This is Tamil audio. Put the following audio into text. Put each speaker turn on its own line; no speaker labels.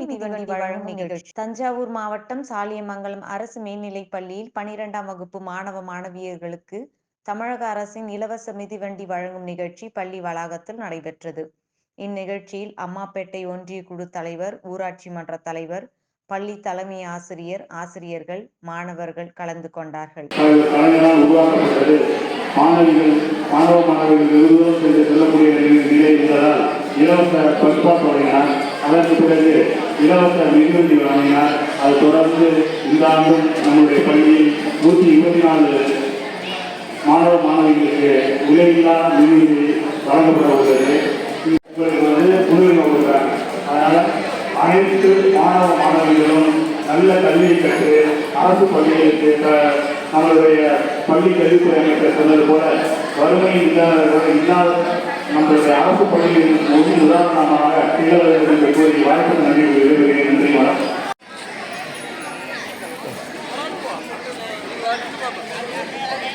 மிதிவண்டி வழங்கும் நிகழ்ச்சி. தஞ்சாவூர் மாவட்டம் சாலியமங்கலம் அரசு மேல்நிலைப் பள்ளியில் பனிரெண்டாம் வகுப்பு மாணவ மாணவியர்களுக்கு தமிழக அரசின் இலவச மிதிவண்டி வழங்கும் நிகழ்ச்சி பள்ளி வளாகத்தில் நடைபெற்றது. இந்நிகழ்ச்சியில் அம்மாப்பேட்டை ஒன்றிய குழு தலைவர் ஊராட்சி மன்ற தலைவர் பள்ளி தலைமை ஆசிரியர் ஆசிரியர்கள் மாணவர்கள் கலந்து கொண்டார்கள்.
மாணவிகள் மாணவ மாணவிகள் செல்லக்கூடிய நிலை இருந்ததால் இலவச பஸ் பாஸ் வழங்கினார் அதற்கு பிறகு இலவச மிகுதி வழங்கினார். அது தொடர்ந்து இந்த ஆண்டும் நம்முடைய பள்ளியில் நூற்றி இருபத்தி நாலு மாணவ மாணவிகளுக்கு விலையில்லா மிகுதி வழங்கப்பட உள்ளது. உங்களுக்கு வந்து முன்னுரிமை கொடுக்குறாங்க அதனால் அனைத்து மாணவ மாணவிகளும் நல்ல கல்வியை கற்று அரசு பள்ளிகளுக்கு நம்மளுடைய பள்ளி கல்வித்துறை அமைச்சர் சொன்னது போல வறுமை இல்லாதவர்கள் இல்லாத நம்மளுடைய அரசு பள்ளிகளின் ஒரு உதாரணமாக வாய்ப்பு நன்றி விரும்புகிறேன் நன்றி வணக்கம் Thank you.